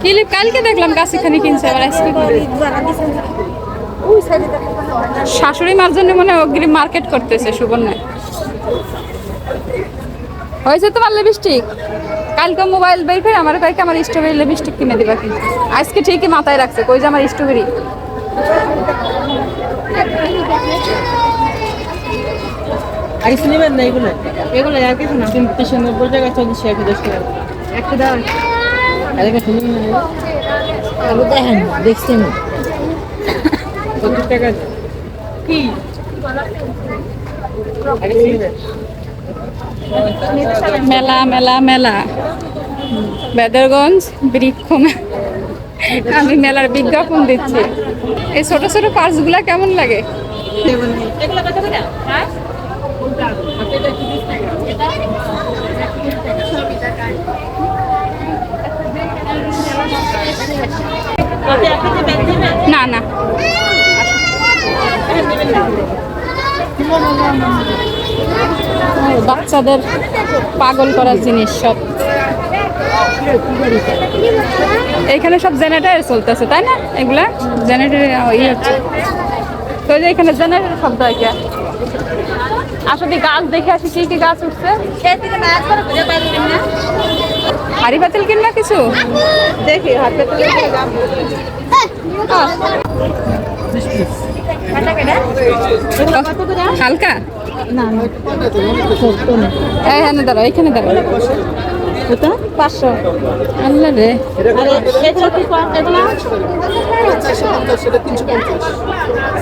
Clip কালকে দেখলাম কাছে খানি কিনছে আবার আজকে শাশুড়ি মার জন্য মনে অগ্রিম মার্কেট করতেছে সুবর্ণা। হয়েছে তোমার লিপস্টিক কালকে মোবাইল বের করে আমার কয়েক আমার স্ট্রবেরি লিপস্টিক কিনে দিবা কি আজকে ঠিকই মাথায় রাখছে, কই যে আমার স্ট্রবেরি আর কিছু না এগুলো এগুলো আর না তিনশো নব্বই টাকা চল্লিশ একশো টাকা আর একটা শুনুন না আলু দেখেন টাকা কি? মেলা মেলা মেলা। বেদরগঞ্জ বৃক্ষ আমি মেলার বিজ্ঞাপন দিচ্ছি। এই ছোট ছোট পার্সগুলা কেমন লাগে এগুলো কত করে হ্যাঁ না না। বাচ্চাদের পাগল করার জিনিস সব। এখানে সব জেনারেটর চলতেছে, তাই না? এগুলা জেনারেটর ইয়ে হচ্ছে। তো যে এখানে জেনারেটর শব্দ হয় কে? আসলে গাছ দেখে আসি, কি কি গাছ উঠছে? হাড়ি পাতিল কিনবা কিছু? দেখি হাতে তুলে দাম হালকা? না ছোট্ট না এখানে এখানে ওটা পাঁচশো। আল্লাহ রে।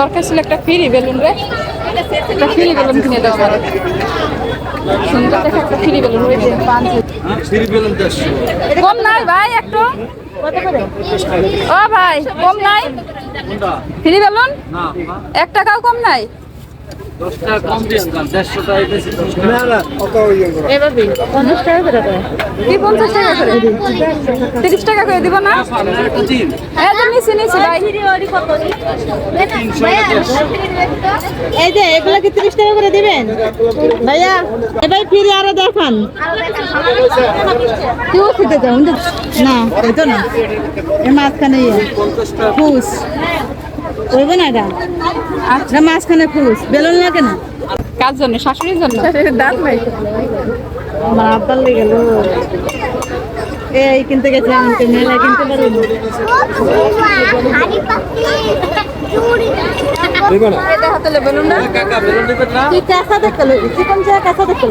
দরকার ছিল একটা ফ্রি বেলুন রে। একটা ফ্রি বেলুন কিনে দাও আমার। সুন্দর দেখে একটা ফ্রি বেলুন ওই যে পাঁচ কম নাই ভাই একটু। কত করে ও ভাই কম নাই? Free balloon? এক টাকাও কম নাই? তিরিশ টাকা করে দিব না? হ্যাঁ এই যে এগুলো কি তিরিশ টাকা করে দিবেন? ভাইয়া এবার ফিরে আরও দেখান। কেউ খেতে যাও না এই তো না। এর মাঝখানে ইয়ে। ফুস করবে না এটা? এটা মাঝখানে ফুস বেলুন লাগে না? কার জন্য? শাশুড়ির জন্য? দাঁত নাই। আমার আব্বার লেগে গেল এই কিনতে গেছে আমাকে মেলা কিনতে পারি এটা হাতে বেলুন না। কি কাঁচা দেখতে লইবি চিকন চা কাঁচা দেখতে